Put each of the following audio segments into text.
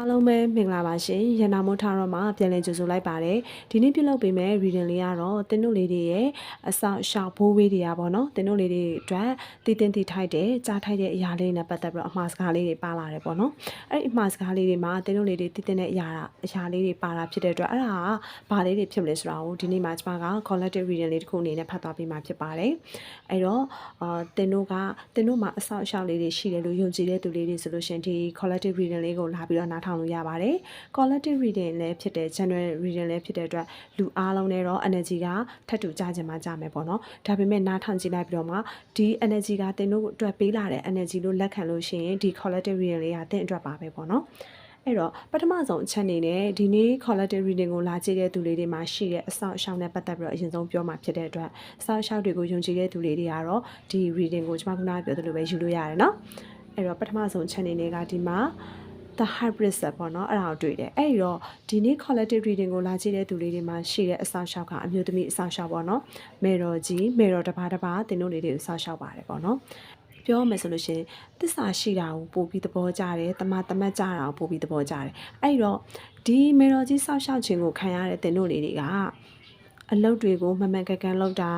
အားလုံးပဲမင်္ဂလာပါရှင်ရန်နာမိုးထားတော့မှာပြန်လည်ကြိုဆိုလိုက်ပါတယ်ဒီနေ့ပြုလုပ်ပေးမယ့် reading လေးကတော့တင်းတို့လေးတွေရဲ့အဆောင်ရှောက်ဘိုးဝေးတွေကပေါ့နော်တင်းတို့လေးတွေအတွက်တည်တင်တည်ထိုက်တဲ့ကြားထိုက်တဲ့အရာလေးနဲ့ပတ်သက်ပြီးတော့အမှားစကားလေးတွေပါလာတယ်ပေါ့နော်အဲ့ဒီအမှားစကားလေးတွေမှာတင်းတို့လေးတွေတည်တင်တဲ့အရာအရာလေးတွေပါလာဖြစ်တဲ့အတွက်အဲ့ဒါကဘာလေးတွေဖြစ်မလဲဆိုတာကိုဒီနေ့မှာကျွန်မက collective reading လေးတစ်ခုအနေနဲ့ဖတ်သွားပေးမှာဖြစ်ပါတယ်အဲ့တော့အာတင်းတို့ကတင်းတို့မှာအဆောင်ရှောက်လေးတွေရှိတယ်လို့ယုံကြည်တဲ့သူလေးတွေဆိုလို့ရှင်ဒီ collective reading လေးကိုလာပြီးတော့နားထောင်လို့ရပါတယ်။ collective reading လည်းဖြစ်တဲ့ general reading လည်းဖြစ်တဲ့အတွက်လူအားလုံးနဲ့တော့ energy ကထပ်တူကြခြင်းမှကြမယ်ပေါ့နော်။ဒါပေမဲ့နားထောင်ကြည့်လိုက်ပြီးတော့မှဒီ energy ကတင်တို့အတွက်ပေးလာတဲ့ energy လို့လက်ခံလို့ရှိရင်ဒီ collective reading လေးကတင်အတွက်ပါပဲပေါ့နော်။အဲ့တော့ပထမဆုံးအချက်အနေနဲ့ဒီနေ့ collective reading ကိုလာကြည့်တဲ့သူလေးတွေမှာရှိတဲ့အဆောက်အအုံနဲ့ပတ်သက်ပြီးတော့အရင်ဆုံးပြောမှာဖြစ်တဲ့အတွက်အဆောက်အအုံတွေကိုယုံကြည်တဲ့သူလေးတွေကတော့ဒီ reading ကိုကျွန်မခုနကပြောသလိုပဲယူလို့ရတယ်နော်။အဲ့တော့ပထမဆုံးအချက်အနေနဲ့ကဒီမှာ the hybrid set ပေါ့နော်အဲ့ဒါကိုတွေ့တယ်အဲ့ဒီတော့ဒီနေ့ collective reading ကိုလာကြည့်တဲ့သူလေးတွေမှာရှိတဲ့အဆောင်ရှောက်ကအမျိုးသမီးအဆောင်ရှောက်ပေါ့နော်မေတော်ကြီးမေတော်တစ်ပါးတစ်ပါးတင်တို့လေးတွေကိုဆောင်ရှောက်ပါတယ်ပေါ့နော်ပြောမယ်ဆိုလို့ရှိရင်တစ္ဆာရှိတာကိုပို့ပြီးသဘောကျတယ်တမတမတ်ကြတာကိုပို့ပြီးသဘောကျတယ်အဲ့ဒီတော့ဒီမေတော်ကြီးဆောက်ရှောက်ခြင်းကိုခံရတဲ့တင်တို့လေးတွေက အလုပ်တွေကိုမမှန်ကန်ကန်လုပ်တာ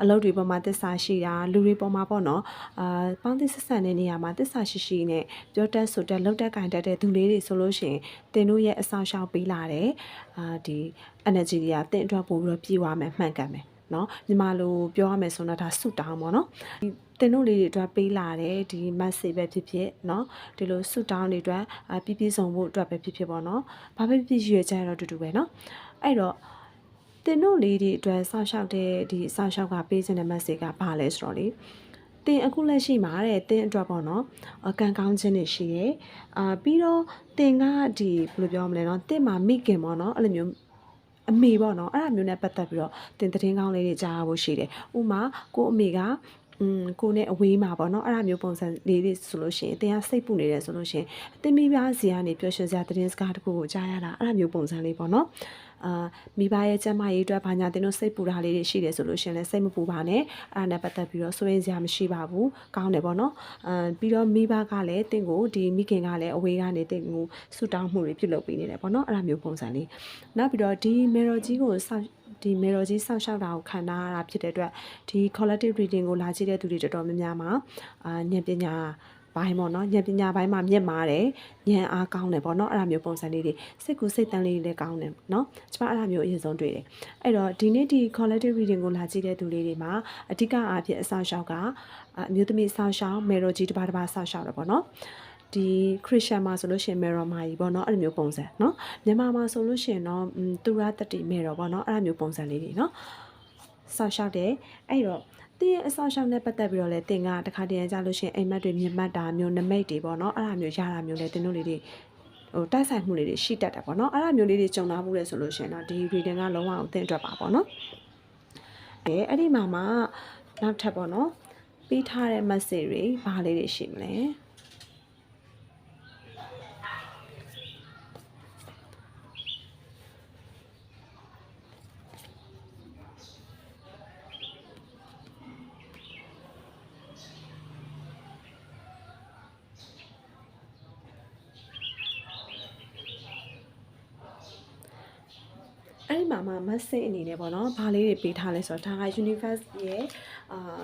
အလုပ်တွေပေါ်မှာတစ္ဆာရှိတာလူတွေပေါ်မှာပေါ့နော်အာပေါင်းသစ်ဆက်ဆံတဲ့နေရာမှာတစ္ဆာရှိရှိနဲ့ပြောတတ်ဆိုတတ်လုပ်တတ်ကင်တတ်တဲ့သူလေးတွေဆိုလို့ရှိရင်တင်တို့ရဲ့အဆောင်ရှောက်ပေးလာတယ်အာဒီ energy တွေကတင်အတွက်ပို့ပြီးတော့ပြေးသွားမယ်မှန်ကန်မယ်နော်ညီမလိုပြောရမယ်ဆိုတော့ဒါဆုတောင်းပေါ့နော်ဒီတင်တို့လေးတွေအတွက်ပေးလာတယ်ဒီ message ပဲဖြစ်ဖြစ်เนาะဒီလိုဆုတောင်းတွေအတွက်အပြည့်ပြည့်စုံဖို့အတွက်ပဲဖြစ်ဖြစ်ပေါ့နော်ဘာပဲဖြစ်ဖြစ်ရွေကြရတော့တူတူပဲเนาะအဲ့တော့ သင်တို့လေးဒီအတွက်ဆောက်ရှောက်တဲ့ဒီဆောက်ရှောက်ကပေးခြင်းတဲ့ message ကဘာလဲဆိုတော့လေသင်အခုလက်ရှိမှာတဲ့သင်အတွက်ပေါ့နော်အကံကောင်းခြင်းတွေရှိရယ်အာပြီးတော့သင်ကဒီဘယ်လိုပြောမလဲနော်သင်မှာမိခင်ပေါ့နော်အဲ့လိုမျိုးအမေပေါ့နော်အဲ့ဒါမျိုးနဲ့ပတ်သက်ပြီးတော့တင်သတင်းကောင်းလေးတွေကြားရဖို့ရှိတယ်။ဥမာကိုအမေကအင်းကိုနဲ့အဝေးမှာပေါ့နော်အဲ့ဒါမျိုးပုံစံလေးတွေဆိုလို့ရှိရင်တင်ကစိတ်ပူနေတယ်ဆိုလို့ရှိရင်တင်မိပြားစီကနေပြောရှင်စရာသတင်းစကားတခုကိုကြားရတာအဲ့ဒါမျိုးပုံစံလေးပေါ့နော်။ အာမိဘရဲ့ကျန်းမာရေးအတွက်ဘာညာတင်တို့စိတ်ပူတာလေးတွေရှိတယ်ဆိုလို့ရှိရင်လည်းစိတ်မပူပါနဲ့အဲ့ဒါနဲ့ပတ်သက်ပြီးတော့စိုးရင်စရာမရှိပါဘူးကောင်းတယ်ပေါ့နော်အာပြီးတော့မိဘကလည်းတင့်ကိုဒီမိခင်ကလည်းအဝေးကနေတင့်ကိုဆူတောင်းမှုတွေပြုလုပ်ပေးနေတယ်ပေါ့နော်အဲ့ဒါမျိုးပုံစံလေးနောက်ပြီးတော့ဒီမေရိုကြီးကိုစောင့်ဒီမေရိုကြီးစောင့်ရှောက်တာကိုခံထားရတာဖြစ်တဲ့အတွက်ဒီ collective reading ကိုလာကြည့်တဲ့သူတွေတော်တော်များများမှာအာဉာဏ်ပညာ ဘိုင်းပေါ့နော်ဉာဏ်ပညာဘိုင်းမှာမြင့်မာတယ်ဉာဏ်အားကောင်းတယ်ပေါ့နော်အဲ့ဒါမျိုးပုံစံလေးတွေစိတ်ကူစိတ်တန်းလေးတွေလည်းကောင်းတယ်နော်ကျွန်မအဲ့ဒါမျိုးအရင်ဆုံးတွေ့တယ်အဲ့တော့ဒီနေ့ဒီ collective reading ကိုလာကြည့်တဲ့သူလေးတွေမှာအဓိကအားဖြင့်အဆောင်ရှောက်ကအမျိုးသမီးအဆောင်ရှောက်မေရိုဂျီတစ်ပါးတစ်ပါးဆောက်ရှောက်တယ်ပေါ့နော်ဒီခရစ်ယာန်မှာဆိုလို့ရှိရင်မေရော်မာကြီးပေါ့နော်အဲ့လိုမျိုးပုံစံเนาะမြန်မာမှာဆိုလို့ရှိရင်တော့တူရတတိမေရော်ပေါ့နော်အဲ့လိုမျိုးပုံစံလေးတွေเนาะဆောက်ရှောက်တယ်အဲ့တော့ တင်းရဲ့အဆောက်အအုံနဲ့ပတ်သက်ပြီးတော့လဲတင်ကတခါတည်းကြလို့ရှိရင်အိမ်မက်တွေမြင်မှတ်တာမျိုးနမိတ်တွေပေါ့နော်အဲ့ဒါမျိုးရတာမျိုးလဲတင်တို့လေးတွေဟိုတိုက်ဆိုင်မှုလေးတွေရှိတတ်တယ်ပေါ့နော်အဲ့ဒါမျိုးလေးတွေကြုံလာမှုလဲဆိုလို့ရှိရင်တော့ဒီ reading ကလုံးဝအသင့်အတွက်ပါပေါ့နော်အဲအဲ့ဒီမှာမှနောက်ထပ်ပေါ့နော်ပေးထားတဲ့ message တွေဘာလေးတွေရှိမလဲအဲ့ဒီ မှာမှ message အနေနဲ့ပေါ့နော်ဘာလေးတွေပေးထားလဲဆိုတော့ဒါက universe ရဲ့အာ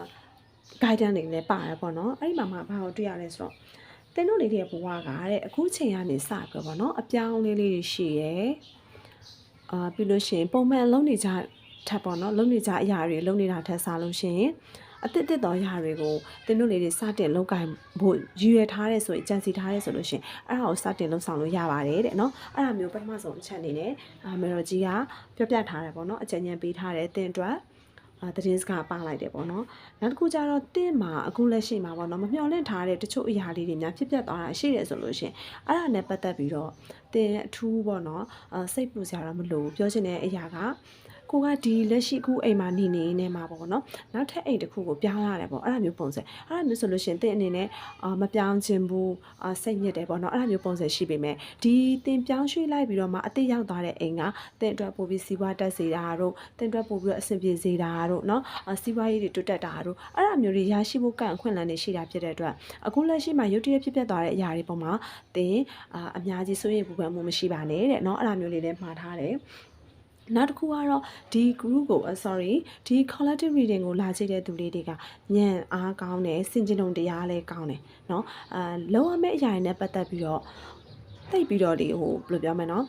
guidance တွေလည်းပါတယ်ပေါ့နော်အဲ့ဒီမှာမှဘာကိုတွေ့ရလဲဆိုတော့တင်းတို့လေးတွေဘဝကတဲ့အခုချိန်ကနေစပြီးတော့ပေါ့နော်အပြောင်းလေးလေးတွေရှိရယ်အာပြီးလို့ရှိရင်ပုံမှန်လုံးနေကြထပ်ပေါ့နော်လုံးနေကြအရာတွေလုံးနေတာထက်စားလို့ရှိရင် အတစ်တစ်တော်ရတွေကိုတင်းတို့လေးတွေစတင်လောက်ကင်ဖို့ရည်ရွယ်ထားတဲ့ဆိုရင်ကြံစီထားတဲ့ဆိုလို့ရှိရင်အဲ့ဒါကိုစတင်လုံဆောင်လို့ရပါတယ်တဲ့နော်အဲ့ဒါမျိုးပထမဆုံးအချက်အနေနဲ့အာမေရိုကြီးကပြောပြထားတယ်ပေါ့နော်အကြံဉာဏ်ပေးထားတယ်တင်းအတွက်အာသတင်းစကားပါလိုက်တယ်ပေါ့နော်နောက်တစ်ခုကျတော့တင့်မှာအခုလက်ရှိမှာပေါ့နော်မမျှော်လင့်ထားတဲ့တချို့အရာလေးတွေများဖြစ်ပျက်သွားတာရှိတယ်ဆိုလို့ရှင်အဲ့ဒါနဲ့ပတ်သက်ပြီးတော့တင်အထူးပေါ့နော်အာစိတ်ပူစရာတော့မလိုဘူးပြောချင်တဲ့အရာက ကိုကဒီလက်ရှိအခုအိမ်မှာနေနေနေမှာပေါ့နော်နောက်ထပ်အိမ်တစ်ခုကိုပြောင်းရတယ်ပေါ့အဲ့ဒါမျိုးပုံစံအဲ့ဒါမျိုးဆိုလို့ရှိရင်တင်းအနေနဲ့အာမပြောင်းခြင်းဘူးအာစိတ်ညစ်တယ်ပေါ့နော်အဲ့ဒါမျိုးပုံစံရှိပေမဲ့ဒီတင်းပြောင်းရွှေ့လိုက်ပြီးတော့မှအတိတ်ရောက်သွားတဲ့အိမ်ကတင်းအတွက်ပို့ပြီးစီးပွားတက်စေတာတို့တင်းအတွက်ပို့ပြီးတော့အဆင်ပြေစေတာတို့နော်အာစီးပွားရေးတွေတိုးတက်တာတို့အဲ့ဒါမျိုးတွေရရှိဖို့ကန့်အခွင့်အလမ်းတွေရှိတာဖြစ်တဲ့အတွက်အခုလက်ရှိမှာရုတ်တရက်ဖြစ်ပျက်သွားတဲ့အရာတွေပေါ်မှာတင်းအာအများကြီးစိုးရိမ်ပူပန်မှုမရှိပါနဲ့တဲ့နော်အဲ့ဒါမျိုးလေးလည်းမှားထားတယ် နောက်တစ်ခုကတော့ဒီ group ကို uh, sorry ဒီ collective reading ကိုလာကြည့်တဲ့သူလေးတွေကညံအားကောင်းတယ်စင်ကြင်ုံတရားလည်းကောင်းတယ်เนาะအာလောရမယ့်အရာတွေနဲ့ပတ်သက်ပြီးတော့တိတ်ပြီးတော့ဒီဟိုဘယ်လိုပြောမလဲเนาะ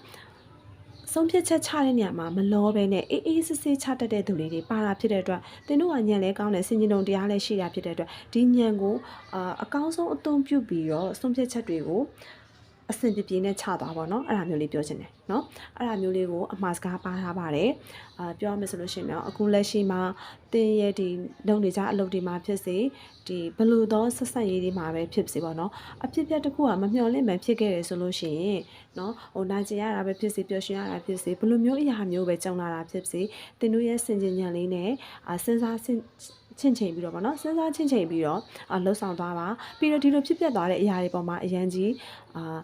ဆုံးဖြတ်ချက်ချတဲ့နေရာမှာမလောပဲနဲ့အေးအေးဆေးဆေးချတတ်တဲ့သူလေးတွေပါတာဖြစ်တဲ့အတွက်သင်တို့ကညံလဲကောင်းတယ်စင်ကြင်ုံတရားလည်းရှိတာဖြစ်တဲ့အတွက်ဒီညံကိုအာအကောင်းဆုံးအသုံးပြုပြီးတော့ဆုံးဖြတ်ချက်တွေကို အဆင်ပြေပြေနဲ့ချသွားပါတော့အဲ့ဒါမျိုးလေးပြောချင်တယ်เนาะအဲ့ဒါမျိုးလေးကိုအမှားစကားပါထားပါတယ်အာပြောရမယ်ဆိုလို့ရှိရင်တော့အခုလက်ရှိမှာတင်းရဲ့ဒီလုံနေကြအလုပ်တွေမှာဖြစ်စေဒီဘလို့သောဆက်ဆက်ရေးတွေမှာပဲဖြစ်စေပေါ့နော်အဖြစ်ပြက်တစ်ခုကမမျှော်လင့်မှဖြစ်ခဲ့တယ်ဆိုလို့ရှိရင်နော်ဟိုနိုင်ကျင်ရတာပဲဖြစ်စေပျော်ရွှင်ရတာဖြစ်စေဘလို့မျိုးအရာမျိုးပဲကြုံလာတာဖြစ်စေတင်းတို့ရဲ့စင်ကြင်ဉာဏ်လေးနဲ့အာစဉ်းစားစဉ် ချင့်ချိန်ပြီးတော့ဗောနော်စဉ်းစားချင့်ချိန်ပြီးတော့အာလှုပ်ဆောင်သွားပါပြီးတော့ဒီလိုဖြစ်ပျက်သွားတဲ့အရာတွေပေါ်မှာအရန်ကြီးအာ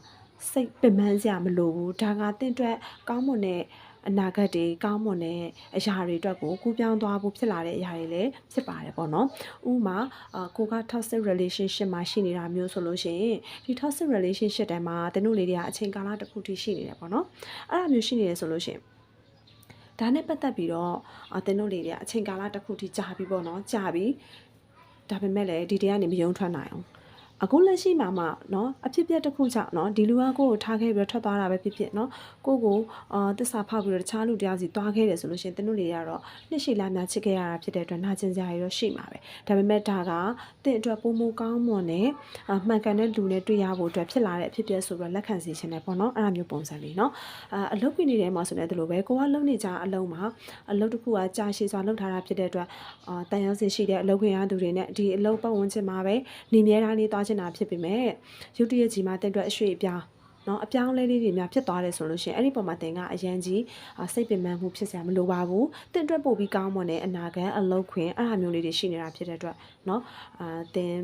စိတ်ပင်ပန်းစရာမလိုဘူးဒါကတင့်အတွက်ကောင်းမွန်တဲ့အနာဂတ်တွေကောင်းမွန်တဲ့အရာတွေအတွက်ကိုကူးပြောင်းသွားဖို့ဖြစ်လာတဲ့အရာတွေလည်းဖြစ်ပါတယ်ပေါ့နော်ဥပမာအာကိုက toxic relationship မှာရှိနေတာမျိုးဆိုလို့ရှိရင်ဒီ toxic relationship တဲမှာတနုလေးတွေကအချိန်ကာလတစ်ခုထိရှိနေတယ်ပေါ့နော်အဲ့ဒါမျိုးရှိနေတယ်ဆိုလို့ရှိရင် ဒါနဲ့ပတ်သက်ပြီးတော့အတင်းတို့လေးတွေကအချိန်ကာလတစ်ခုထိကြာပြီပေါ့နော်ကြာပြီဒါပေမဲ့လည်းဒီတဲကနေမယုံထွက်နိုင်အောင် အခုလက်ရှိမှာမှနော်အဖြစ်ပြက်တစ်ခုကြောင့်နော်ဒီလူကကိုယ့်ကိုထားခဲ့ပြီးတော့ထွက်သွားတာပဲဖြစ်ဖြစ်နော်ကိုကိုအာတစ္ဆာဖောက်ပြီးတော့တခြားလူတရားစီသွားခဲ့တယ်ဆိုလို့ရှိရင်တင်းတို့တွေကတော့နှစ်ရှိလာများချစ်ခဲ့ရတာဖြစ်တဲ့အတွက်နာကျင်စရာတွေတော့ရှိမှာပဲဒါပေမဲ့ဒါကတင့်အတွက်ပုံမကောင်းမွန်တဲ့မှန်ကန်တဲ့လူနဲ့တွေ့ရဖို့အတွက်ဖြစ်လာတဲ့အဖြစ်ပြက်ဆိုပြီးတော့လက်ခံစီခြင်းနဲ့ပေါ့နော်အဲ့ဒါမျိုးပုံစံလေးနော်အာအလုပ်ပြည်နေထဲမှာဆိုတဲ့လိုပဲကိုကလုံနေကြအလုံးမှာအလုပ်တစ်ခုကကြာရှည်စွာလုပ်ထားတာဖြစ်တဲ့အတွက်အာတန်ရုံးစင်ရှိတဲ့အလုပ်ခွင့်ရသူတွေနဲ့ဒီအလုပ်ပတ်ဝန်းကျင်မှာပဲနေမြဲတာနေသွားချင်တာဖြစ်ပေမဲ့ရုတ်တရက်ကြီးမှာတင်အတွက်အရွှေ့အပြောင်းနော်အပြောင်းလဲလေးတွေများဖြစ်သွားတယ်ဆိုလို့ရှိရင်အဲ့ဒီပုံမှာတင်ကအရန်ကြီးစိတ်ပင်ပန်းမှုဖြစ်စရာမလိုပါဘူးတင်အတွက်ပို့ပြီးကောင်းမွန်တဲ့အနာဂတ်အလုပ်ခွင်အဲ့ဒါမျိုးလေးတွေရှိနေတာဖြစ်တဲ့အတွက်နော်အာတင်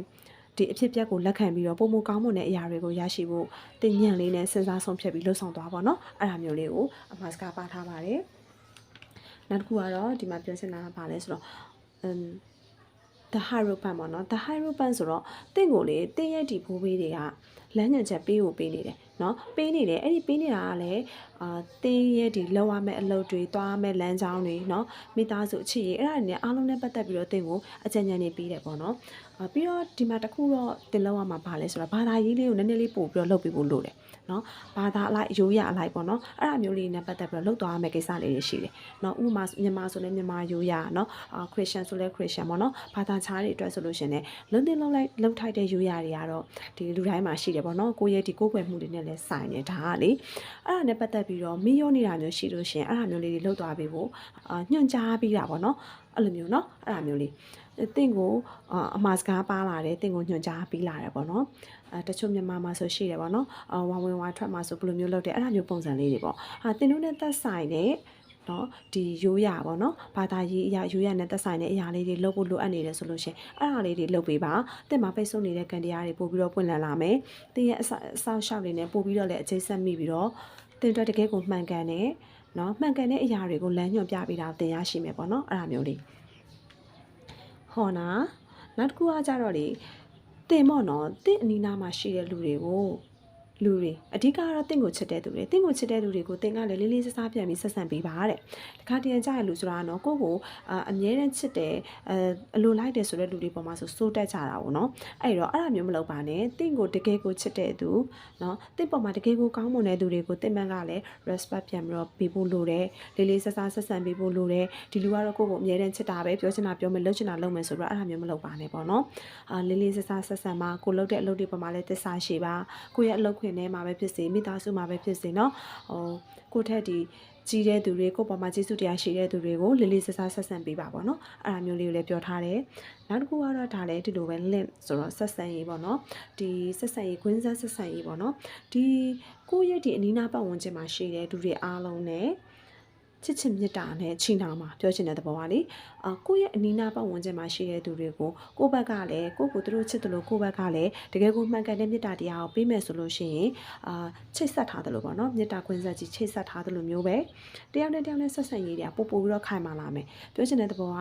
ဒီအဖြစ်အပျက်ကိုလက်ခံပြီးတော့ပုံမကောင်းမွန်တဲ့အရာတွေကိုရရှိဖို့တင်ညံလေးနဲ့စဉ်းစားဆုံးဖြတ်ပြီးလှုပ်ဆောင်သွားပါတော့အဲ့ဒါမျိုးလေးကိုအမှားစကားပါထားပါတယ်နောက်တစ်ခုကတော့ဒီမှာပြောချင်တာကဘာလဲဆိုတော့ um the hierophant ပေါ့နော် the hierophant ဆိုတော့တင့်ကိုလေတင်းရဲ့ဒီဘိုးဘေးတွေကလမ်းညွှန်ချက်ပေးဖို့ပေးနေတယ်နော်ပေးနေတယ်အဲ့ဒီပေးနေတာကလည်းအာတင်းရဲ့ဒီလောက်ရမယ့်အလုပ်တွေသွားရမယ့်လမ်းကြောင်းတွေနော်မိသားစုအခြေရေးအဲ့ဒါတွေနဲ့အားလုံးနဲ့ပတ်သက်ပြီးတော့တင်းကိုအကြံဉာဏ်တွေပေးတယ်ပေါ့နော်အာ ပြီးတော့ဒီမှာတခုတော့တင်လောက်ရမှာပါလဲဆိုတော့ဘာသာရေးလေးကိုနည်းနည်းလေးပို့ပြီးတော့လုပ်ပေးဖို့လိုတယ်နော်ဘာသာအလိုက်ရိုးရအလိုက်ပေါ့နော်အဲ့ဒါမျိုးလေးနဲ့ပတ်သက်ပြီးတော့လုပ်သွားရမယ့်ကိစ္စလေးတွေရှိတယ်နော်ဥပမာမြန်မာဆိုလည်းမြန်မာရိုးရနော်ခရစ်ယာန်ဆိုလည်းခရစ်ယာန်ပေါ့နော်ဘာသာခြားတွေအတွက်ဆိုလို့ရှင်လည်းလုံးတင်လုံးလိုက်လုံးထိုက်တဲ့ရိုးရတွေကတော့ဒီလူတိုင်းမှာရှိတယ်ပေါ့နော်ကိုယ့်ရဲ့ဒီကိုယ်ွယ်မှုတွေနဲ့လည်းဆိုင်နေဒါကလေအဲ့ဒါနဲ့ပတ်သက်ပြီးတော့မင်းရောနေတာမျိုးရှိလို့ရှင်အဲ့ဒါမျိုးလေးတွေလုပ်သွားပေးဖို့ညွှန်ကြားပေးတာပေါ့နော်အဲ့လိုမျိုးနော်အဲ့ဒါမျိုးလေး တင့်ကိုအမှားစကားပါလာတယ်တင့်ကိုညွှန်ကြားပေးလာတယ်ပေါ့နော်အဲတချို့မြန်မာမှာဆိုရှိတယ်ပေါ့နော်အဝဝင်ဝါထွက်မှာဆိုဘယ်လိုမျိုးလုပ်တယ်အဲ့ဒါမျိုးပုံစံလေးတွေပေါ့ဟာတင်တို့နဲ့သက်ဆိုင်တဲ့နော်ဒီရိုးရပါเนาะဘာသာရေးအရာရိုးရနဲ့သက်ဆိုင်တဲ့အရာလေးတွေလုပ်ဖို့လိုအပ်နေတယ်ဆိုလို့ရှင်အဲ့ဒါလေးတွေလုပ်ပေးပါတင်မှာပိတ်ဆို့နေတဲ့ကန်တရားတွေပို့ပြီးတော့ပွင့်လန်းလာမယ်တင်ရဲ့အဆောက်ရှောက်တွေနဲ့ပို့ပြီးတော့လည်းအခြေဆက်မိပြီးတော့တင်အတွက်တကယ်ကိုမှန်ကန်တဲ့နော်မှန်ကန်တဲ့အရာတွေကိုလမ်းညွှန်ပြပေးတာတင်ရရှိမယ်ပေါ့နော်အဲ့ဒါမျိုးလေး ဟောနာနောက်တစ်ခုကကြတော့လေတင်မော့နော်တင့်အနီးနားမှာရှိတဲ့လူတွေကို လူတွေအဓိကကတော့တင့်ကိုချစ်တဲ့သူတွေတင့်ကိုချစ်တဲ့လူတွေကိုတင်ကလည်းလေးလေးစားစားပြန်ပြီးဆက်ဆံပေးပါတဲ့တခါတရံကြရလူဆိုတာကတော့ကိုယ့်ကိုအမြဲတမ်းချစ်တယ်အဲအလိုလိုက်တယ်ဆိုတဲ့လူတွေပေါ်မှာဆိုစိုးတက်ကြတာပေါ့နော်အဲ့တော့အဲ့ဒါမျိုးမလုပ်ပါနဲ့တင့်ကိုတကယ်ကိုချစ်တဲ့သူနော်တင့်ပေါ်မှာတကယ်ကိုကောင်းမွန်တဲ့သူတွေကိုတင့်မန်ကလည်း respect ပြန်ပြီးတော့ပေးဖို့လိုတယ်လေးလေးစားစားဆက်ဆံပေးဖို့လိုတယ်ဒီလူကတော့ကိုယ့်ကိုအမြဲတမ်းချစ်တာပဲပြောချင်တာပြောမယ်လုပ်ချင်တာလုပ်မယ်ဆိုတော့အဲ့ဒါမျိုးမလုပ်ပါနဲ့ပေါ့နော်အာလေးလေးစားစားဆက်ဆံပါကိုလုပ်တဲ့အလုပ်တွေပေါ်မှာလည်းသစ္စာရှိပါကိုရဲ့အလုပ်ခွင်ထဲမှာပဲဖြစ်စေမိသားစုမှာပဲဖြစ်စေเนาะဟိုကိုထက်ဒီကြီးတဲ့သူတွေကိုပေါ်မှာကျေးဇူးတရားရှိတဲ့သူတွေကိုလေးလေးစားစားဆက်ဆံပေးပါပေါ့နော်အဲ့ဒါမျိုးလေးကိုလည်းပြောထားတယ်နောက်တစ်ခုကတော့ဒါလည်းဒီလိုပဲ link ဆိုတော့ဆက်ဆံရေးပေါ့နော်ဒီဆက်ဆံရေးခွင်းဆက်ဆက်ဆံရေးပေါ့နော်ဒီကိုယ့်ရဲ့ဒီအနီးနားပတ်ဝန်းကျင်မှာရှိတဲ့သူတွေအားလုံးနဲ့ ချစ်ချစ်မြတ်တာနဲ့ချိန်နာမှာပြောချင်တဲ့သဘောပါလေအာကိုယ့်ရဲ့အနီးနားပတ်ဝန်းကျင်မှာရှိတဲ့သူတွေကိုကိုယ့်ဘက်ကလည်းကိုယ့်ကိုသူတို့ချစ်တယ်လို့ကိုယ့်ဘက်ကလည်းတကယ်ကိုမှန်ကန်တဲ့မြတ်တာတရားကိုပေးမယ်ဆိုလို့ရှိရင်အာချိတ်ဆက်ထားတယ်လို့ပေါ့နော်မြတ်တာခွင့်ဆက်ကြီးချိတ်ဆက်ထားတယ်လို့မျိုးပဲတယောက်နဲ့တယောက်နဲ့ဆက်ဆံရေးတွေကပို့ပို့ပြီးတော့ခိုင်မာလာမယ်ပြောချင်တဲ့သဘောက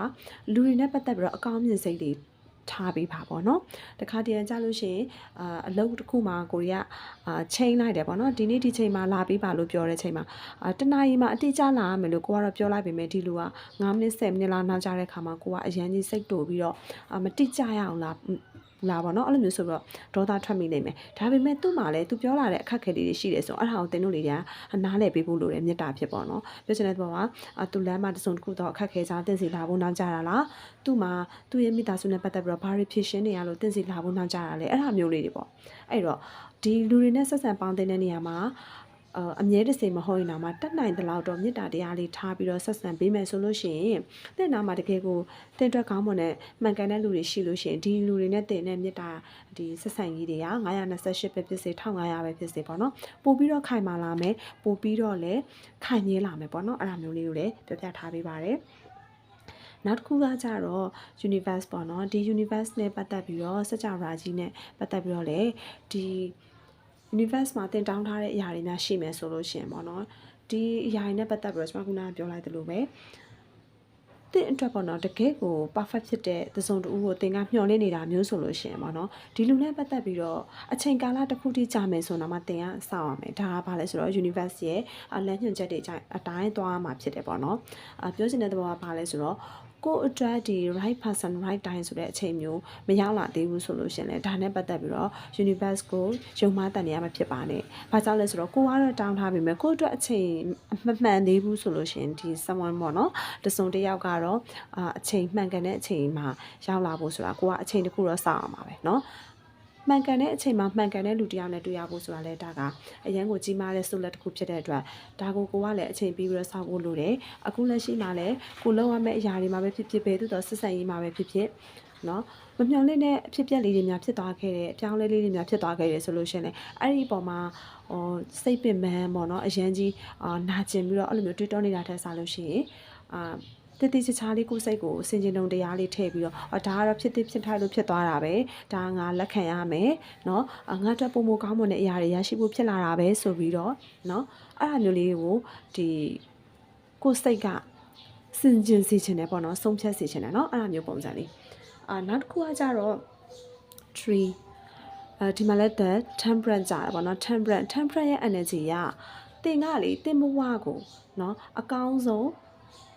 လူတွေနဲ့ပတ်သက်ပြီးတော့အကောင်းမြင်စိတ်တွေ ထားပေးပါပေါ့နော်တခါတည်းကြလို့ရှိရင်အာအလုပ်တစ်ခုမှာကိုရီးယားအာချိန်လိုက်တယ်ပေါ့နော်ဒီနေ့ဒီချိန်မှာလာပေးပါလို့ပြောတဲ့ချိန်မှာအာတနာရီမှာအတိအကျလာရမယ်လို့ကိုကတော့ပြောလိုက်ပေမဲ့ဒီလူက9မိနစ်10မိနစ်လောက်နောက်ကျတဲ့ခါမှာကိုကအရန်ကြီးစိတ်တူပြီးတော့အာမတိကျရအောင်လာ လာပါတော့အဲ့လိုမျိုးဆိုတော့ဒေါသထွက်မိနေမယ်ဒါပေမဲ့သူ့မှာလည်းသူပြောလာတဲ့အခက်အခဲလေးတွေရှိတယ်ဆိုတော့အဲ့ဒါကိုတင်တို့လေးတွေကနားလည်ပေးဖို့လိုတယ်မေတ္တာဖြစ်ပေါ့နော်ပြောချင်တဲ့ဘောကသူလမ်းမှာတစုံတစ်ခုတော့အခက်အခဲကြားတင်စီလာဖို့နောက်ကြတာလားသူ့မှာသူ့ရဲ့မိသားစုနဲ့ပတ်သက်ပြီးတော့ဘာတွေဖြစ်ရှင်းနေရလို့တင်စီလာဖို့နောက်ကြတာလဲအဲ့ဒါမျိုးလေးတွေပေါ့အဲ့တော့ဒီလူတွေနဲ့ဆက်ဆံပေါင်းတဲ့နေရာမှာ အအမြဲတစေမဟုတ်ရင်တော့မှတက်နိုင်တဲ့လောက်တော့မေတ္တာတရားလေးထားပြီးတော့ဆက်ဆံပေးမယ်ဆိုလို့ရှိရင်တဲ့နာမှာတကယ်ကိုတင်အတွက်ကောင်းမွန်တဲ့မှန်ကန်တဲ့လူတွေရှိလို့ရှိရင်ဒီလူတွေနဲ့တင်တဲ့မေတ္တာဒီဆက်ဆံရေးတွေက928ပဲဖြစ်စေ1500ပဲဖြစ်စေပေါ့နော်ပို့ပြီးတော့ခိုင်မာလာမယ်ပို့ပြီးတော့လည်းခိုင်မြဲလာမယ်ပေါ့နော်အဲ့ဒါမျိုးလေးကိုလည်းပြောပြထားပေးပါတယ်နောက်တစ်ခုကကြတော့ universe ပေါ့နော်ဒီ universe နဲ့ပတ်သက်ပြီးတော့စကြဝဠာကြီးနဲ့ပတ်သက်ပြီးတော့လေဒီ universe မှာတင်တောင်းထားတဲ့အရာတွေများရှိမယ်ဆိုလို့ရှိရင်ပေါ့နော်ဒီအရာတွေနဲ့ပတ်သက်ပြီးတော့ကျွန်မခုနကပြောလိုက်သလိုပဲတဲ့အတွက်ပေါ့နော်တကယ်ကို perfect ဖြစ်တဲ့သစုံတူကိုသင်ကမျှော်လင့်နေတာမျိုးဆိုလို့ရှိရင်ပေါ့နော်ဒီလူနဲ့ပတ်သက်ပြီးတော့အချိန်ကာလတစ်ခုထိကြာမယ်ဆိုတော့မှသင်ကစောင့်ရမယ်ဒါကဘာလဲဆိုတော့ universe ရဲ့လမ်းညွှန်ချက်တွေအတိုင်းသွားမှာဖြစ်တယ်ပေါ့နော်အပြောချင်တဲ့သဘောကဘာလဲဆိုတော့ ကိုယ့်အတွက်ဒီ right person right time ဆိုတဲ့အချိန်မျိုးမရောက်လာသေးဘူးဆိုလို့ရှင်လေဒါနဲ့ပတ်သက်ပြီးတော့ universe ကိုယုံမှတန်နေရမှာဖြစ်ပါနဲ့။ဘာကြောင့်လဲဆိုတော့ကိုကတော့တောင်းထားပြီမဲ့ကိုအတွက်အချိန်မမှန်သေးဘူးဆိုလို့ရှင်ဒီ someone ပေါ့နော်တစုံတစ်ယောက်ကတော့အာအချိန်မှန်ကန်တဲ့အချိန်မှာရောက်လာဖို့ဆိုတာကိုကအချိန်တစ်ခုတော့စောင့်အောင်ပါပဲเนาะ မှန်ကန်တဲ့အချိန်မှာမှန်ကန်တဲ့လူတစ်ယောက်နဲ့တွေ့ရဖို့ဆိုတာလဲဒါကအရန်ကိုကြီးမားတဲ့ဆုလက်တစ်ခုဖြစ်တဲ့အတွက်ဒါကိုကိုကလည်းအချိန်ပြီးပြီးတော့စောင့်ဖို့လိုတယ်အခုလက်ရှိမှာလည်းကိုလောက်ရမယ့်အရာတွေမှာပဲဖြစ်ဖြစ်ပဲသို့တော့ဆက်ဆံရေးမှာပဲဖြစ်ဖြစ်နော်မမျှော်လင့်တဲ့အဖြစ်အပျက်လေးတွေများဖြစ်သွားခဲ့တယ်အပြောင်းလဲလေးတွေများဖြစ်သွားခဲ့တယ်ဆိုလို့ရှိရင်လည်းအဲ့ဒီပုံမှာဟိုစိတ်ပင်ပန်းပေါ့နော်အရန်ကြီးအာနာကျင်ပြီးတော့အဲ့လိုမျိုးတွေးတောနေတာထက်စားလို့ရှိရင်အာ တတိချာချာလေးကိုယ်စိတ်ကိုစင်ကျင်တုံတရားလေးထည့်ပြီးတော့အော်ဒါကတော့ဖြစ်ဖြစ်ဖြစ်ထိုက်လို့ဖြစ်သွားတာပဲဒါငါလက်ခံရမယ်เนาะငါတက်ပုံမကောင်းမွန်တဲ့အရာတွေရရှိဖို့ဖြစ်လာတာပဲဆိုပြီးတော့เนาะအဲ့ဒါမျိုးလေးကိုဒီကိုယ်စိတ်ကစင်ကျင်စေချင်တယ်ပေါ့နော်ဆုံးဖြတ်စေချင်တယ်เนาะအဲ့ဒါမျိုးပုံစံလေးအာနောက်တစ်ခုကကြတော့ tree အဲဒီမှာလည်း the temperate ကြာတယ်ပေါ့နော် temperate temperate ရဲ့ energy ကတင်ကလေတင်ဘဝကိုเนาะအကောင်းဆုံး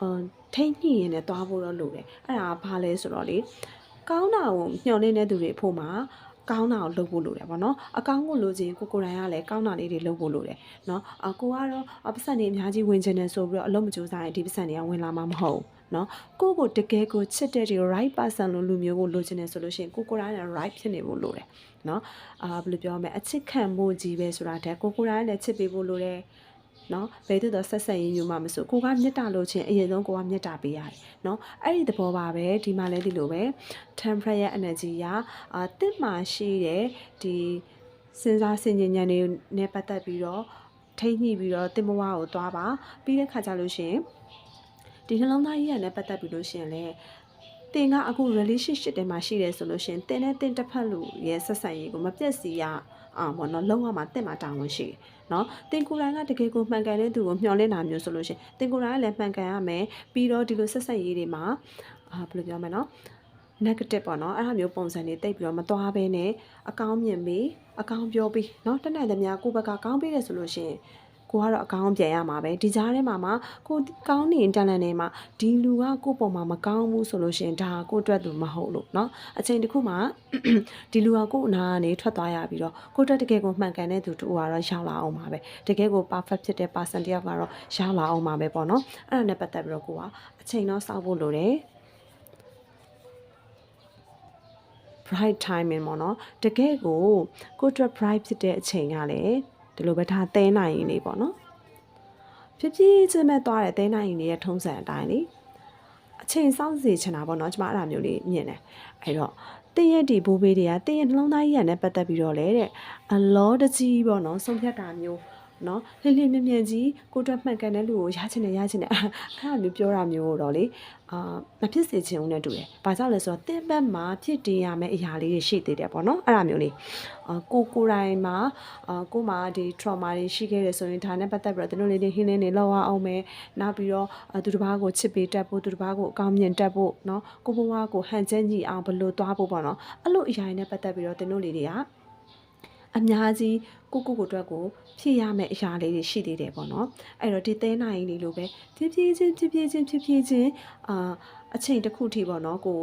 အ ထိမ့်ညှိရင်လည်းသွားဖို့တော့လိုတယ်အဲ့ဒါဘာလဲဆိုတော့လေကောင်းတာကိုညှော်လင့်တဲ့သူတွေအဖို့မှာကောင်းတာကိုလုပ်ဖို့လိုတယ်ပေါ့နော်အကောင်းကိုလိုချင်ကိုကိုယ်တိုင်ကလည်းကောင်းတာလေးတွေလုပ်ဖို့လိုတယ်နော်အကိုကတော့ပတ်စံတွေအများကြီးဝင်ချင်တယ်ဆိုပြီးတော့အလုံးမကြိုးစားရင်ဒီပတ်စံတွေကဝင်လာမှာမဟုတ်ဘူးနော်ကိုကိုတကယ်ကိုချစ်တဲ့ဒီ right person လို့လူမျိုးကိုလိုချင်တယ်ဆိုလို့ရှိရင်ကိုကိုယ်တိုင်လည်း right ဖြစ်နေဖို့လိုတယ်နော်အာဘယ်လိုပြောမလဲအချစ်ခံမှုကြီးပဲဆိုတာတည်းကိုကိုယ်တိုင်လည်းချစ်ပေးဖို့လိုတယ် နော်ဘယ်သူတော့ဆက်ဆက်ရင်းမျိုးမှမဆိုကိုကမေတ္တာလို့ချင်းအရင်ဆုံးကိုကမေတ္တာပေးရတယ်နော်အဲ့ဒီသဘောပါပဲဒီမှာလည်းဒီလိုပဲ temperate ရဲ့ energy ကအာတစ်မှရှိတဲ့ဒီစဉ်းစားဆင်ခြင်ဉာဏ်တွေနဲ့ပတ်သက်ပြီးတော့ထိမ့်ညှိပြီးတော့တင်မဝကိုသွားပါပြီးတဲ့ခါကျလို့ရှိရင်ဒီနှလုံးသားကြီးရနဲ့ပတ်သက်ပြီးလို့ရှိရင်လည်း တင်ကအခု relationship တွေမှာရှိတယ်ဆိုလို့ရှိရင်တင်နဲ့တင်တစ်ဖက်လူရဲ့ဆက်ဆံရေးကိုမပြည့်စည်ရအောင်ပေါ့နော်လုံးဝမှတင်မှာတာဝန်ရှိတယ်နော်တင်ကိုယ်တိုင်ကတကယ်ကိုမှန်ကန်တဲ့သူကိုမျှော်လင့်တာမျိုးဆိုလို့ရှိရင်တင်ကိုယ်တိုင်ကလည်းမှန်ကန်ရမယ်ပြီးတော့ဒီလိုဆက်ဆက်ရေးတွေမှာအာဘယ်လိုပြောမလဲနော် negative ပေါ့နော်အဲ့ဒါမျိုးပုံစံတွေတိတ်ပြီးတော့မသွားဘဲနဲ့အကောင်းမြင်ပြီးအကောင်းပြောပြီးเนาะတနင်္လာနေ့ကိုယ့်ဘက်ကကောင်းပြီးတယ်ဆိုလို့ရှိရင် ကိုကတော့အကောင်းပြန်ရမှာပဲဒီကြားထဲမှာမှကိုကောင်းနေတန်လန်နေမှာဒီလူကကိုယ့်ပုံမှာမကောင်းဘူးဆိုလို့ရှိရင်ဒါကိုအတွက်သူမဟုတ်လို့เนาะအချိန်တစ်ခုမှဒီလူကကိုယ့်အနာကနေထွက်သွားရပြီးတော့ကိုအတွက်တကယ်ကိုမှန်ကန်တဲ့သူတူကတော့ရောက်လာအောင်ပါပဲတကယ်ကို perfect ဖြစ်တဲ့ person တယောက်ကတော့ရောက်လာအောင်ပါပဲပေါ့เนาะအဲ့ဒါနဲ့ပတ်သက်ပြီးတော့ကိုကအချိန်တော့စောင့်ဖို့လိုတယ် bright timing ပေါ့နော်တကယ်ကိုကိုအတွက် bright ဖြစ်တဲ့အချိန်ကလည်း ဒီလိုပဲထားတဲနိုင်ရင်လေးပေါ့နော်ဖြစ်ဖြစ်ချင်းမဲ့သွားတဲ့တဲနိုင်ရင်လေးရဲ့ထုံးစံအတိုင်းလေအချိန်စောင့်စီချင်တာပေါ့နော်ကျမအဲ့ဒါမျိုးလေးမြင်တယ်အဲ့တော့တင်းရဲ့ဒီဘိုးဘေးတွေကတင်းရဲ့နှလုံးသားကြီးရနဲ့ပတ်သက်ပြီးတော့လေတဲ့အလောတကြီးပေါ့နော်ဆုံးဖြတ်တာမျိုး နော်လင်းလင်းမြင်မြင်ကြီးကိုအတွက်မှန်ကန်တဲ့လူကိုရချင်တယ်ရချင်တယ်အဲ့ဒါမျိုးပြောတာမျိုးတော့လေအာမဖြစ်စေချင်ဘူးနဲ့တူတယ်။ဘာကြောင့်လဲဆိုတော့တင်းပတ်မှာဖြစ်တည်ရမယ့်အရာလေးတွေရှိသေးတယ်ပေါ့နော်။အဲ့ဒါမျိုးလေးအာကိုကိုယ်တိုင်မှာအာကို့မှာဒီ trauma တွေရှိခဲ့တယ်ဆိုရင်ဒါနဲ့ပတ်သက်ပြီးတော့တို့လေးတွေ healing တွေလောက်အောင်မယ်။နောက်ပြီးတော့အာသူတစ်ပါးကိုချစ်ပေးတတ်ဖို့သူတစ်ပါးကိုအကောင်းမြင်တတ်ဖို့နော်။ကိုဘဝကိုဟန်ချက်ညီအောင်ဘယ်လိုသွားဖို့ပေါ့နော်။အဲ့လိုအရာတွေနဲ့ပတ်သက်ပြီးတော့တို့လေးတွေက အများကြီးကိုကိုကိုအတွက်ကိုဖြည့်ရမယ့်အရာလေးတွေရှိသေးတယ်ပေါ့နော်အဲ့တော့ဒီသဲနိုင်လေးလိုပဲဖြည်းဖြည်းချင်းဖြည်းဖြည်းချင်းဖြည်းဖြည်းချင်းအာအချိန်တစ်ခုထိပေါ့နော်ကို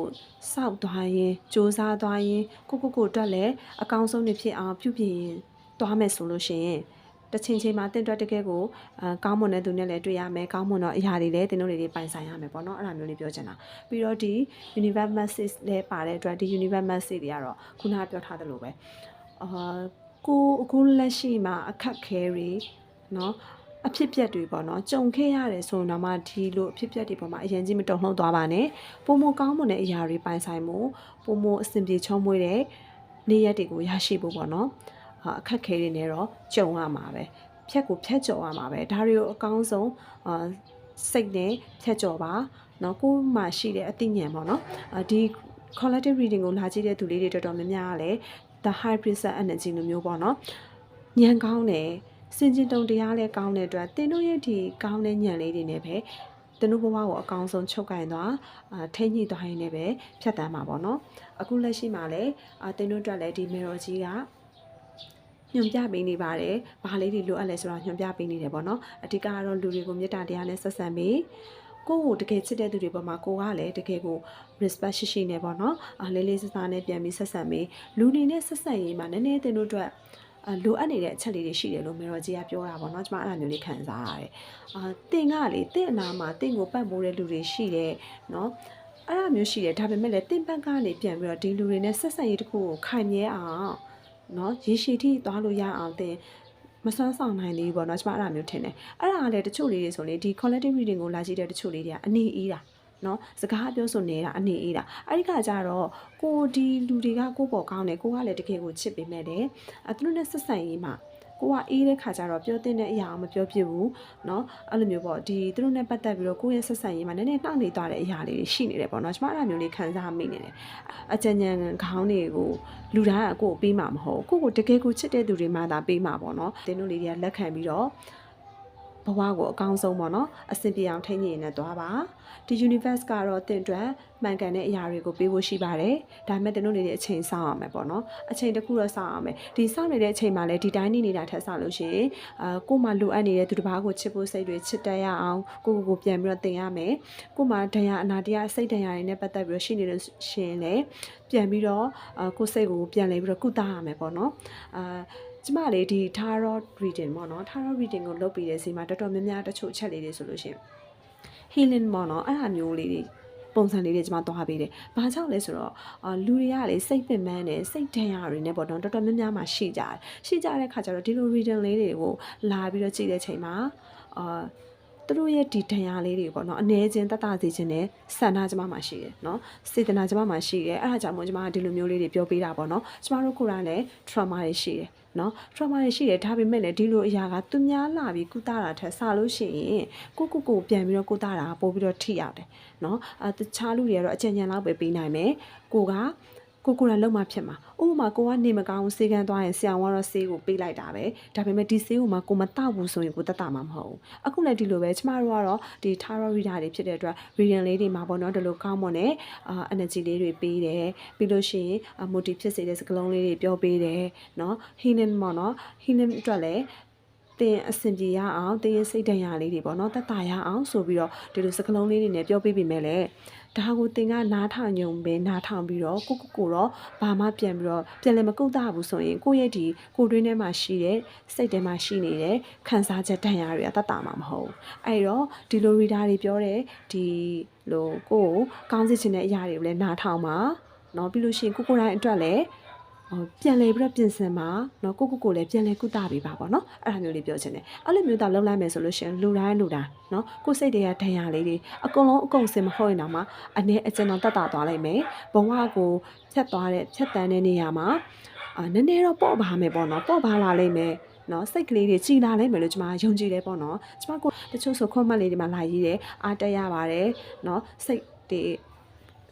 စောက်သွားရင်စူးစမ်းသွားရင်ကိုကိုကိုအတွက်လည်းအကောင်းဆုံးနေဖြစ်အောင်ပြုပြင်သွားမယ်ဆိုလို့ရှိရင်တစ်ချိန်ချိန်မှာတင့်တွက်တကယ်ကိုအကောင်းမွန်တဲ့သူနဲ့လည်းတွေ့ရမယ်ကောင်းမွန်တော့အရာတွေလည်းတင်တို့တွေပိုင်ဆိုင်ရမယ်ပေါ့နော်အဲ့လိုမျိုးလေးပြောချင်တာပြီးတော့ဒီ universe message လည်းပါတဲ့အတွက်ဒီ universe message တွေကတော့ခုနကပြောထားသလိုပဲအာ ကိုအခုလက်ရှိမှာအခက်ခဲတွေเนาะအဖြစ်ပြက်တွေပေါ့နော်ကြုံခဲ့ရတယ်ဆိုတော့မှဒီလိုအဖြစ်ပြက်တွေပေါ်မှာအရင်ကြီးမတုံ့လှုံသွားပါနဲ့ပုံမကောင်းမွန်တဲ့အရာတွေပိုင်ဆိုင်မှုပုံမအဆင်ပြေချောမွေ့တဲ့နေ့ရက်တွေကိုရရှိဖို့ပေါ့နော်အခက်ခဲတွေနဲ့တော့ကြုံရမှာပဲဖြက်ကိုဖြက်ကြော်ရမှာပဲဒါတွေကိုအကောင်းဆုံးအာစိတ်နဲ့ဖြက်ကြော်ပါเนาะကိုယ်မှာရှိတဲ့အသိဉာဏ်ပေါ့နော်ဒီ collective reading ကိုလာကြည့်တဲ့သူလေးတွေတော်တော်များများကလည်း the high priestess energy လိုမျိုးပေါ့နော်ညံကောင်းတယ်စင်ကျင်တုံတရားလည်းကောင်းတဲ့အတွက်တင်တို့ရဲ့ဒီကောင်းတဲ့ညံလေးတွေနဲ့ပဲတနုဘဝကိုအကောင်းဆုံးချုပ်ကင်သွားအာထိညှိသွားရင်းနဲ့ပဲဖြတ်တန်းမှာပေါ့နော်အခုလက်ရှိမှာလည်းအာတင်တို့အတွက်လည်းဒီ mirror ကြီးကညွန်ပြပေးနေပါတယ်။ဘာလေးတွေလိုအပ်လဲဆိုတော့ညွန်ပြပေးနေတယ်ပေါ့နော်။အဓိကကတော့လူတွေကိုမေတ္တာတရားနဲ့ဆက်ဆံပြီး ကိုယ့်ကိုတကယ်ချစ်တဲ့သူတွေပေါ်မှာကိုကလည်းတကယ်ကို respect ရှိရှိနဲ့ပေါ့နော်။အားလေးလေးစားစားနဲ့ပြန်ပြီးဆက်ဆံပြီးလူနေနဲ့ဆက်ဆံရေးမှာနည်းနည်းတင်တို့အတွက်အလိုအပ်နေတဲ့အချက်လေးတွေရှိတယ်လို့မေတော်ကြီးကပြောတာပေါ့နော်ကျွန်မအဲ့လိုမျိုးလေးခံစားရတယ်။အာတင်ကလေတင့်အနာမှာတင့်ကိုပတ်မိုးတဲ့လူတွေရှိတယ်နော်။အဲ့လိုမျိုးရှိတယ်ဒါပေမဲ့လည်းတင့်ဘက်ကနေပြန်ပြီးတော့ဒီလူတွေနဲ့ဆက်ဆံရေးတစ်ခုကိုခိုင်မြဲအောင်နော်ရေရှည်ထိသွားလို့ရအောင်တင် မစွမ်းဆောင်နိုင်သေးဘူးပေါ့နော်ကျွန်မအဲ့လိုမျိုးထင်တယ်အဲ့ဒါကလည်းတချို့လေးတွေဆိုလေဒီ collective reading ကိုလာကြည့်တဲ့တချို့လေးတွေကအနေအေးတာနော်စကားပြောဆိုနေတာအနေအေးတာအဲ့ဒီကကြတော့ကိုဒီလူတွေကကိုပေါ်ကောင်းတယ်ကိုကလည်းတကယ်ကိုချစ်ပေးမဲ့တယ်အဲသူတို့နဲ့ဆက်ဆံရေးမှာ ကိုကအေးတဲ့ခါကျတော့ပြောတဲ့အရာအောင်မပြောဖြစ်ဘူးเนาะအဲ့လိုမျိုးပေါ့ဒီသူတို့နဲ့ပတ်သက်ပြီးတော့ကိုယ့်ရဲ့ဆက်ဆံရေးမှာနည်းနည်းနှောင့်နေသွားတဲ့အရာလေးတွေရှိနေတယ်ပေါ့เนาะကျွန်မအဲ့လိုမျိုးလေးခံစားမိနေတယ်အကြံဉာဏ်ခေါင်းတွေကိုလူတိုင်းကကိုယ်ပေးမှာမဟုတ်ကိုကိုတကယ်ကိုချစ်တဲ့သူတွေမှသာပေးမှာပေါ့เนาะတင်းတို့လေးတွေကလက်ခံပြီးတော့ ဘဝကိုအကောင်းဆုံးပေါ့နော်အဆင်ပြေအောင်ထိန်းညင်နေသွားပါဒီ universe ကတော့တင့်အတွက်မှန်ကန်တဲ့အရာတွေကိုပေးဖို့ရှိပါတယ်ဒါပေမဲ့တင်တို့နေတဲ့အချိန်စောင့်ရမယ်ပေါ့နော်အချိန်တစ်ခုတော့စောင့်ရမယ်ဒီစောင့်နေတဲ့အချိန်မှာလည်းဒီတိုင်းနေနေတာထက်စောင့်လို့ရှိရင်အာကို့မှာလိုအပ်နေတဲ့သူတစ်ပါးကိုချစ်ဖို့စိတ်တွေချစ်တတ်ရအောင်ကိုကိုကိုပြန်ပြီးတော့သင်ရမယ်ကို့မှာဒဏ်ရာအနာတရားစိတ်ဒဏ်ရာတွေနဲ့ပတ်သက်ပြီးတော့ရှိနေလို့ရှိရင်လည်းပြန်ပြီးတော့အာကိုယ်စိတ်ကိုပြန်လဲပြီးတော့ကုသရမယ်ပေါ့နော်အာ ကျမလေးဒီ tarot reading ပေါ့နော် tarot reading ကိုလုပ်ပြီးတဲ့စီမှာတော်တော်များများတချို့အချက်လေးတွေဆိုလို့ရှိရင် healing ပေါ့နော်အဲ့အမျိုးလေးတွေပုံစံလေးတွေကျွန်မသွားပေးတယ်။ဘာကြောင့်လဲဆိုတော့အာလူတွေကလေစိတ်ပင်ပန်းတယ်စိတ်ဒဏ်ရာတွေနဲ့ပေါ့နော်တော်တော်များများမှရှိကြတယ်။ရှိကြတဲ့ခါကျတော့ဒီလို reading လေးတွေကိုလာပြီးတော့ကြည့်တဲ့ချိန်မှာအာသူတို့ရဲ့ဒီဒဏ်ရာလေးတွေပေါ့နော်အနေချင်းတတ်တာစီခြင်းနဲ့ဆန္ဒကျမမှာရှိတယ်နော်စေတနာကျမမှာရှိတယ်အဲ့ဒါကြောင့်မို့ကျမကဒီလိုမျိုးလေးတွေပြောပေးတာပေါ့နော်ကျမတို့ကိုယ်တိုင်လည်း trauma တွေရှိတယ် နော် trauma တွေရှိတယ်ဒါပေမဲ့လည်းဒီလိုအရာကသူများလာပြီးကုသတာထက်ဆလို့ရှိရင်ကိုကိုကိုပြန်ပြီးတော့ကုသတာပို့ပြီးတော့ထိရတယ်နော်အဲတခြားလူတွေကတော့အကြံဉာဏ်လောက်ပဲပေးနိုင်မယ်ကိုက ကိုကိုယ်တိုင်လုံမှဖြစ်မှာဥပမာကိုကနေမကောင်းဆေးကန်းသွားရင်ဆရာဝန်ကတော့ဆေးကိုပေးလိုက်တာပဲဒါပေမဲ့ဒီဆေးကိုမှကိုမတောက်ဘူးဆိုရင်ကိုတတ်တာမှမဟုတ်ဘူးအခုလည်းဒီလိုပဲကျမတို့ကတော့ဒီ thyroid reader တွေဖြစ်တဲ့အတွက် reading လေးတွေမှာပေါ့နော်ဒီလိုကောင်းမွန်တဲ့ energy လေးတွေပေးတယ်ပြီးလို့ရှိရင် motive ဖြစ်စေတဲ့စကားလုံးလေးတွေပြောပေးတယ်နော် healing ပေါ့နော် healing အတွက်လည်းတင်အဆင်ပြေရအောင်တင်ရစိတ်ဓာတ်ရလေးတွေပေါ့နော်တတ်တာရအောင်ဆိုပြီးတော့ဒီလိုစကလုံးလေးတွေနဲ့ပြောပြပေးမိမယ်လေ ဒါကိုတင်ကနားထောင်ညုံပဲနားထောင်ပြီးတော့ကိုကိုကိုတော့ဘာမှပြန်ပြီးတော့ပြန်လည်းမကုသဘူးဆိုရင်ကိုယ့်ရဲ့ဒီကိုတွင်းထဲမှာရှိတဲ့စိတ်ထဲမှာရှိနေတဲ့ခံစားချက်ဒဏ်ရာတွေကတတ်တာမှာမဟုတ်ဘူးအဲ့တော့ဒီလို reader တွေပြောတဲ့ဒီလိုကိုကိုကောင်းစေချင်တဲ့အရာတွေကိုလည်းနားထောင်ပါเนาะပြီးလို့ရှိရင်ကိုကိုတိုင်းအတွက်လည်းဟို ပြန်လဲပြီးတော့ပြင်ဆင်ပါเนาะကိုကိုကိုလည်းပြန်လဲကုသပေးပါပေါ့เนาะအဲ့ဒါမျိုးလေးပြောချင်တယ်အဲ့လိုမျိုးသာလုံးလိုက်မယ်ဆိုလို့ရှိရင်လူတိုင်းလူတိုင်းเนาะကိုစိတ်တွေကဒဏ်ရာလေးတွေအကုန်လုံးအကုန်စင်မဟုတ်ရင်တော့မှအနေအကျဉ်းတော့တတ်တာသွားလိုက်မယ်ဘဝကိုဖြတ်သွားတဲ့ဖြတ်တန်းတဲ့နေရာမှာအာနည်းနည်းတော့ပေါ့ပါမယ်ပေါ့เนาะပေါ့ပါလာလိမ့်မယ် နော်စိတ်ကလေးတွေကြည်လာလိမ့်မယ်လို့ကျွန်မယုံကြည်တယ်ပေါ့နော်ကျွန်မကိုတချို့ဆို comment လေးတွေမှာလာရေးတယ်အားတက်ရပါတယ်နော်စိတ်တွေ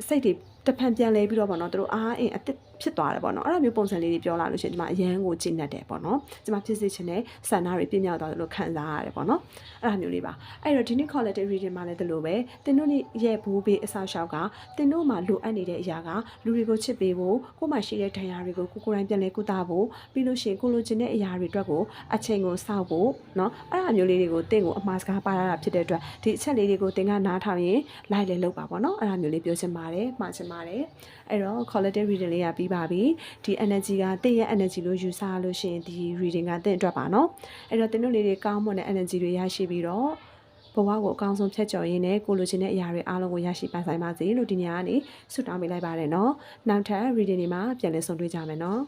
စိတ်တွေတစ်ဖန်ပြန်လဲပြီးတော့ပေါ့နော်သူတို့အားအင်းအစ်စ် ဖြစ်သွားတယ်ပေါ့နော်အဲ့လိုမျိုးပုံစံလေးတွေပြောလာလို့ရှိရင်ကျွန်မအရန်ကိုကြည်နက်တယ်ပေါ့နော်ကျွန်မဖြစ်စေချင်တဲ့ဆန္ဒတွေပြည့်မြောက်သွားတယ်လို့ခံစားရတယ်ပေါ့နော်အဲ့လိုမျိုးလေးပါအဲ့တော့ဒီနေ့ collective reading မှာလည်းဒီလိုပဲတင်တို့ရဲ့ဘူးဘေးအဆောက်အအုံကတင်တို့မှာလိုအပ်နေတဲ့အရာကလူတွေကိုချစ်ပေးဖို့ကိုယ်မှရှိတဲ့ဒဏ်ရာတွေကိုကိုကိုယ်တိုင်ပြန်လဲကုသဖို့ပြီးလို့ရှိရင်ကိုလိုချင်တဲ့အရာတွေအတွက်ကိုအချိန်ကိုစောင့်ဖို့เนาะအဲ့အမျိုးလေးတွေကိုတင့်ကိုအမှားစကားပါရတာဖြစ်တဲ့အတွက်ဒီအချက်လေးတွေကိုတင်ကနားထောင်ရင်လိုက်လေလောက်ပါပေါ့เนาะအဲ့အမျိုးလေးပြောချင်ပါတယ်မှားချင်ပါတယ်အဲ့တော့ collective reading လေးကပြီး ပါပြီဒီ energy ကတင့်ရဲ့ energy လို့ယူဆရလို့ရှိရင်ဒီ reading ကတင့်အတွက်ပါเนาะအဲ့တော့တင်တို့လေးတွေကောင်းမွန်တဲ့ energy တွေရရှိပြီးတော့ဘဝကိုအကောင်းဆုံးဖြတ်ကျော်ရင်းနဲ့ကိုလိုချင်တဲ့အရာတွေအားလုံးကိုရရှိပါဆိုင်ပါစေလို့ဒီညကနေဆုတောင်းပေးလိုက်ပါတယ်เนาะနောက်ထပ် reading တွေမှာပြန်လည်ဆုံတွေ့ကြမယ်เนาะ